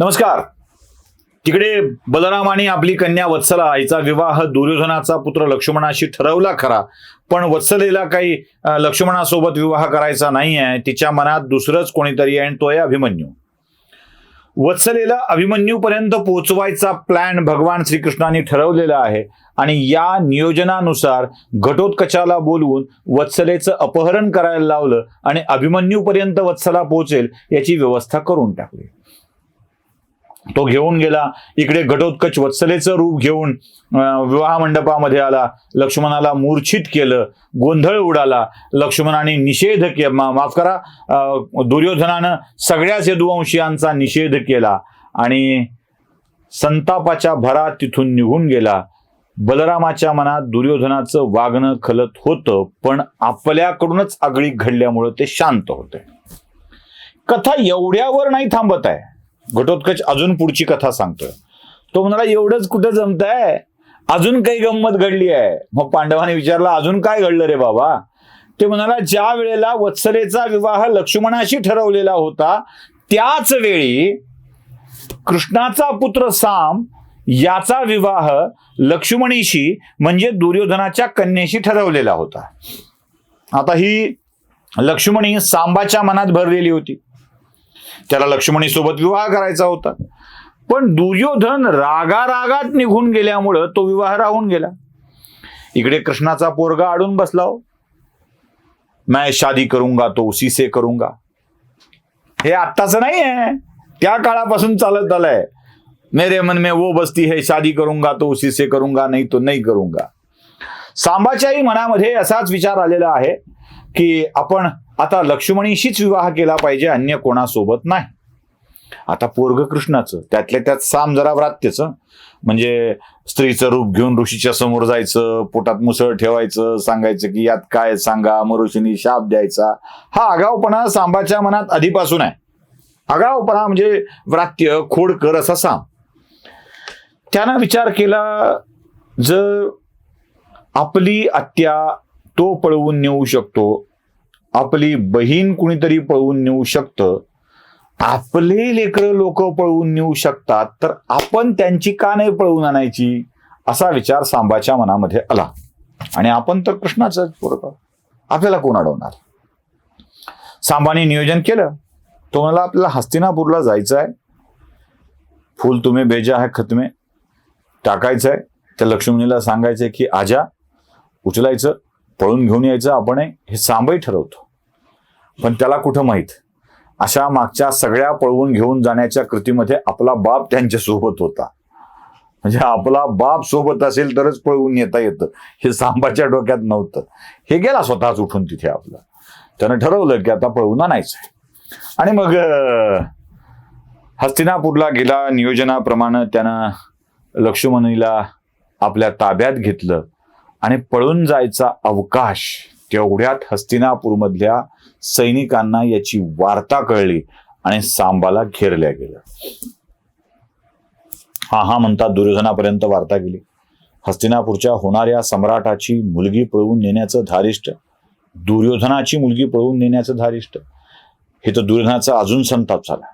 नमस्कार. तिकडे बलराम आणि आपली कन्या वत्सला हिचा विवाह दुर्योधनाचा पुत्र लक्ष्मणाशी ठरवला खरा. पण वत्सलेला काही लक्ष्मणासोबत विवाह करायचा नाही आहे तिच्या मनात दुसरंच कोणीतरी आहे आणि तो आहे अभिमन्यू. वत्सलेला अभिमन्यूपर्यंत पोहोचवायचा प्लॅन भगवान श्रीकृष्णाने ठरवलेला आहे आणि या नियोजनानुसार घटोत्कचाला बोलवून वत्सलेचं अपहरण करायला लावलं आणि अभिमन्यूपर्यंत वत्सला पोहोचेल याची व्यवस्था करून टाकली. तो घेऊन गेला. इकडे घटोत्कच वत्सलेचं रूप घेऊन विवाह मंडपामध्ये आला. लक्ष्मणाला मूर्छित केलं. गोंधळ उडाला. लक्ष्मणाने निषेध के माफ करा. दुर्योधनानं सगळ्याच यदुवंशियांचा निषेध केला. आणि संतापाच्या भरात तिथून निघून गेला. बलरामाच्या मनात दुर्योधनाचं वागणं खलत होतं पण आपल्याकडूनच आगळी घडल्यामुळं ते शांत होते. कथा एवढ्यावर नाही थांबत आहे. घटोत्कच अजून पुढची कथा सांगतोय. तो म्हणाला एवढंच कुठं जमतंय? अजून काही गंमत घडली आहे. मग पांडवाने विचारलं अजून काय घडलं रे बाबा? ते म्हणाला ज्या वेळेला वत्सलेचा विवाह लक्ष्मणाशी ठरवलेला होता त्याच वेळी कृष्णाचा पुत्र साम याचा विवाह लक्ष्मणीशी म्हणजे दुर्योधनाच्या कन्येशी ठरवलेला होता. आता ही लक्ष्मणी सांबाच्या मनात भरलेली होती. त्याला लक्ष्मणीसोबत विवाह करायचा होता. पण दुर्योधन रागारागात निघून गेल्यामुळं तो विवाह राहून गेला. इकडे कृष्णाचा पोरगा अडून बसला हो. मैं शादी करूंगा तो उसी से करूंगा. हे आत्ताच नाही आहे त्या काळापासून चालत आलंय. मेरे मन में वो बसती है शादी करूंगा तो उसी से करूंगा नाही तो नाही करूंगा. सांबाच्याही मनामध्ये असाच विचार आलेला आहे की आपण आता लक्ष्मणीशीच विवाह केला पाहिजे अन्य कोणासोबत नाही. आता पोरग कृष्णाचं त्यातल्या त्यात साम जरा व्रात्यचं. म्हणजे स्त्रीचं रूप घेऊन ऋषीच्या समोर जायचं पोटात मुसळ ठेवायचं सांगायचं की यात काय सांगा मरुषीनी शाप द्यायचा. हा आगावपणा सांबाच्या मनात आधीपासून आहे. आगावपणा म्हणजे व्रात्य खोडकर असा साम. त्यानं विचार केला जर आपली आत्या तो पळवून नेऊ शकतो आपली बहीण कुणीतरी पळवून नेऊ शकतं. आपले लेकर लोक पळवून नेऊ शकतात तर आपण त्यांची का नाही पळवून आणायची? असा विचार सांबाच्या मनामध्ये आला. आणि आपण तर कृष्णाचाच पोरग आपल्याला कोण अडवणार? सांबाने नियोजन केलं. तो म्हणाला आपल्याला हस्तिनापूरला जायचं आहे फुल तुम्ही बेजा आहे खतमे टाकायचं आहे त्या लक्ष्मणीला सांगायचंय की आजा उचलायचं. पळून घेऊन यायचं आपण हे सांबही ठरवतो. पण त्याला कुठं माहीत? अशा मागच्या सगळ्या पळवून घेऊन जाण्याच्या कृतीमध्ये आपला बाप त्यांच्यासोबत होता. म्हणजे आपला बाप सोबत असेल तरच पळवून येता येतं. हे सांबाच्या डोक्यात नव्हतं. हे गेला स्वतःच उठून तिथे आपलं. त्यानं ठरवलं की आता पळवून आणायचं आणि मग हस्तिनापूरला गेला नियोजनाप्रमाणे त्यानं लक्ष्मणीला आपल्या ताब्यात घेतलं. आणि पळून जायचा अवकाश. तेवढ्यात हस्तिनापूरमधल्या सैनिकांना याची वार्ता कळली आणि सांबाला घेरल्या गेलं हा हा म्हणतात दुर्योधनापर्यंत वार्ता गेली. हस्तिनापूरच्या होणाऱ्या सम्राटाची मुलगी पळवून नेण्याचं धारिष्ट दुर्योधनाची मुलगी पळवून नेण्याचं धारिष्ट हे तर दुर्योधनाचा अजून संताप झाला.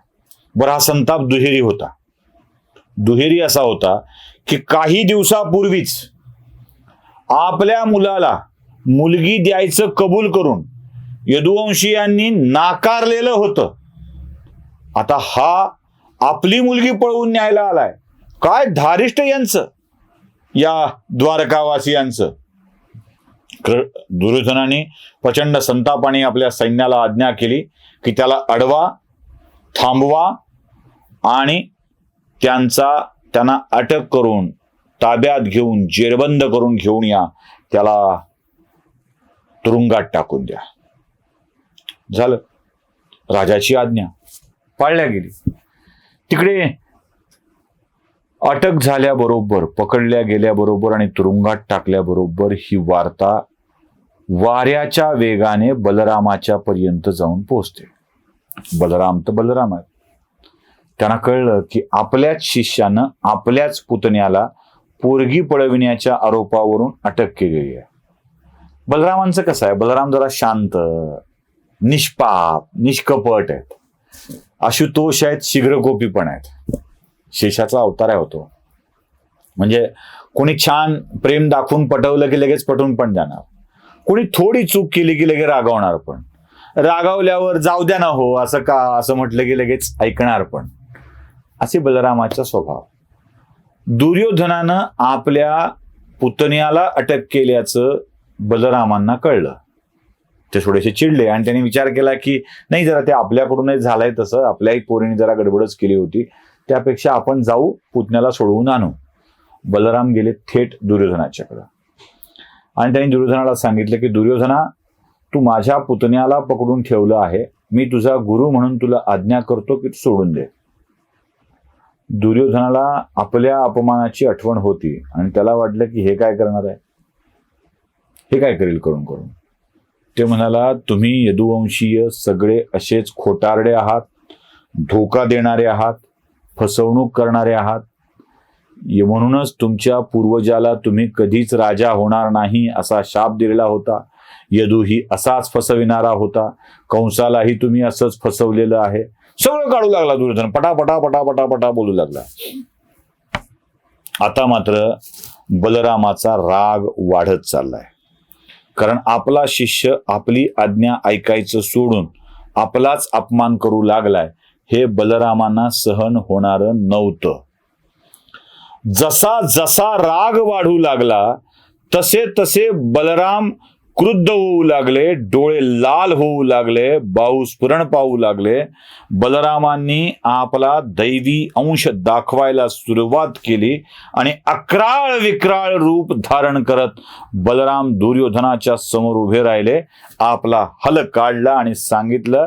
बरं हा संताप दुहेरी होता. दुहेरी असा होता की काही दिवसापूर्वीच आपल्या मुलाला मुलगी द्यायचं कबूल करून यदुवंशीयांनी नाकारलेलं होतं. आता हा आपली मुलगी पळवून न्यायला आलाय. काय धारिष्ट यांचं? या द्वारकावासियांचं. दुर्योधनाने प्रचंड संतापाने आपल्या सैन्याला आज्ञा केली की त्याला अडवा थांबवा आणि त्यांचा त्यांना अटक करून ताब्यात घेऊन जेरबंद करून घेऊन या. त्याला तुरुंगात टाकून द्या. झालं. राजाची आज्ञा पाळल्या गेली. तिकडे अटक झाल्याबरोबर पकडल्या गेल्याबरोबर आणि तुरुंगात टाकल्याबरोबर ही वार्ता वाऱ्याच्या वेगाने बलरामाच्या पर्यंत जाऊन पोहोचते. बलराम तर बलराम आहे त्यांना कळलं की आपल्याच शिष्यानं आपल्याच पुतण्याला पोरगी पळविण्याच्या आरोपावरून अटक केलेली आहे. बलरामांचं कसं आहे? बलराम जरा शांत निष्पाप निष्कपट आहेत. आशुतोष आहेत शीघ्रकोपी पण आहेत. शेषाचा अवतार आहे होतो म्हणजे कोणी छान प्रेम दाखवून पटवलं की लगेच पटवून पण जाणार. कोणी थोडी चूक केली की लगेच रागावणार पण. रागावल्यावर जाऊ द्या ना हो असं का असं म्हटलं की लगेच ऐकणार पण. असे बलरामाचा स्वभाव. दुर्योधनानं आपल्या पुतण्याला अटक केल्याचं बलरामांना कळलं. ते थोडेसे चिडले आणि त्यांनी विचार केला की नाही जरा ते आपल्याकडूनच झालंय तसं. आपल्याही पोरीने जरा गडबडच केली होती. त्यापेक्षा आपण जाऊ पुतण्याला सोडवून आणू. बलराम गेले थेट दुर्योधनाच्याकडं. आणि त्यांनी दुर्योधनाला सांगितलं की दुर्योधना तू माझ्या पुतण्याला पकडून ठेवलं आहे. मी तुझा गुरु म्हणून तुला आज्ञा करतो की तू सोडून दे. दुर्योधनाला आपल्या अपमानाची आठवण होती आणि त्याला वाटलं की हे काय करणार आहे? हे काय करेल करून करून? ते म्हणाला तुम्ही यदुवंशीय सगळे असेच खोटारडे आहात धोका देणारे आहात फसवणूक करणारे आहात. ये- म्हणूनच तुमच्या पूर्वजाला तुम्ही कधीच राजा होणार नाही असा शाप दिलेला होता. यदूही असाच फसविणारा होता. कंसालाही तुम्ही असंच फसवलेलं आहे. सगळं काढू लागला दुर्योधन. पटापटा पटापटा पटा बोलू लागला. आता मात्र बलरामाचा राग वाढत चाललाय. कारण आपला शिष्य आपली आज्ञा ऐकायचं सोडून आपलाच अपमान करू लागलाय हे बलरामांना सहन होणार नव्हतं. जसा जसा राग वाढू लागला तसे तसे बलराम क्रुद्ध होऊ लागले डोळे लाल होऊ लागले बाहू स्फुरण पाहू लागले. बलरामांनी आपला दैवी अंश दाखवायला सुरुवात केली आणि अक्राळ विक्राळ रूप धारण करत बलराम दुर्योधनाच्या समोर उभे राहिले. आपला हल काढला आणि सांगितलं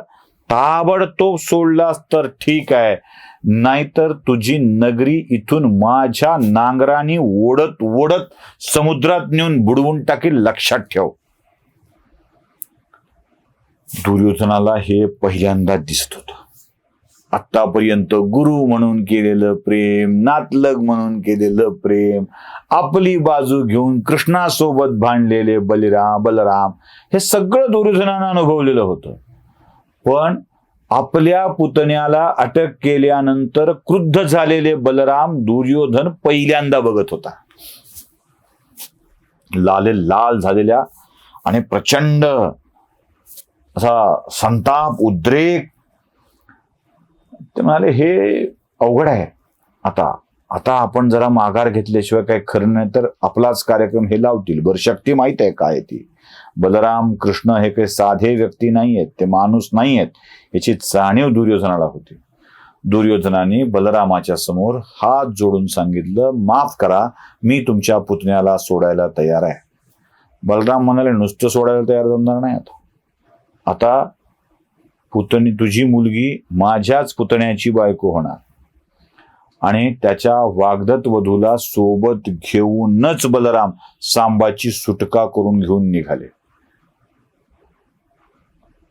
ताबडतोब सोडलास तर ठीक आहे. नाहीतर तुझी नगरी इथून माझ्या नांगराने ओढत ओढत समुद्रात नेऊन बुडवून टाकील. लक्षात ठेव. दुर्योधनाला हे पहिल्यांदा दिसत होत. आतापर्यंत गुरु म्हणून केलेलं प्रेम नातलग म्हणून केलेलं प्रेम आपली बाजू घेऊन कृष्णासोबत भांडलेले बलिराम बलराम हे सगळं दुर्योधनानं अनुभवलेलं होतं. पण आपल्या पुतण्याला अटक केल्यानंतर क्रुद्ध झालेले बलराम दुर्योधन पहिल्यांदा बघत होता. लाले लाल झालेल्या आणि प्रचंड असा संताप उद्रेक. ते म्हणाले हे अवघड आहे. आता आता आपण जरा माघार घेतल्याशिवाय काही खरं नाही तर आपलाच कार्यक्रम हे लावतील. बरं शक्ती माहीत आहे काय ती. बलराम कृष्ण हे काही साधे व्यक्ती नाही आहेत. ते माणूस नाही आहेत. याची जाणीव दुर्योधनाला होती. दुर्योधनाने बलरामाच्या समोर हात जोडून सांगितलं माफ करा मी तुमच्या पुतण्याला सोडायला तयार आहे. बलराम म्हणाले नुसतं सोडायला तयार जमणार नाही आता. आता पुतणी तुझी मुलगी माझ्याच पुतण्याची बायको होणार. आणि त्याच्या वागदत वधूला सोबत घेऊनच बलराम सांबाची सुटका करून घेऊन निघाले.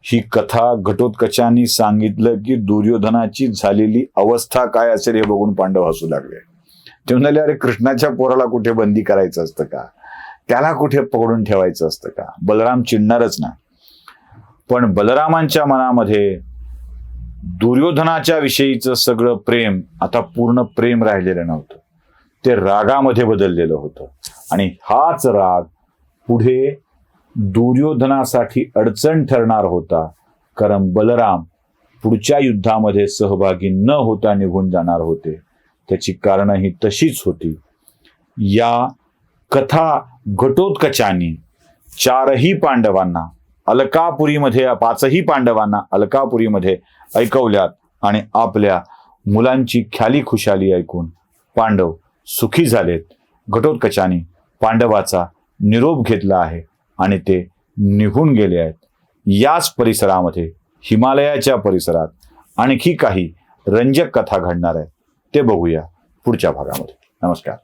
ही कथा घटोत्कचांनी सांगितलं की दुर्योधनाची झालेली अवस्था काय असेल हे बघून पांडव हसू लागले. ते म्हणाले अरे कृष्णाच्या पोराला कुठे बंदी करायचं असतं का? त्याला कुठे पकडून ठेवायचं असतं का? बलराम चिडणारच ना. पण बलरामांच्या मनामध्ये दुर्योधनाच्या विषयीचं सगळं प्रेम आता पूर्ण प्रेम राहिलेलं नव्हतं. ते रागामध्ये बदललेलं होतं. आणि हाच राग पुढे दुर्योधनासाठी अडचण ठरणार होता. कारण बलराम पुढच्या युद्धामध्ये सहभागी न होता निघून जाणार होते. त्याची कारणं ही तशीच होती. या कथा घटोत्कचानी चारही पांडवांना अलकापुरीमध्ये पाचही पांडवांना अलकापुरीमध्ये ऐकवल्यात आणि आपल्या मुलांची ख्याली खुशाली ऐकून पांडव सुखी झालेत. घटोत्कचाने पांडवाचा निरोप घेतला आहे आणि ते निघून गेले आहेत. याच परिसरामध्ये हिमालयाच्या परिसरात आणखी काही रंजक कथा घडणार आहेत. ते बघूया पुढच्या भागामध्ये. नमस्कार.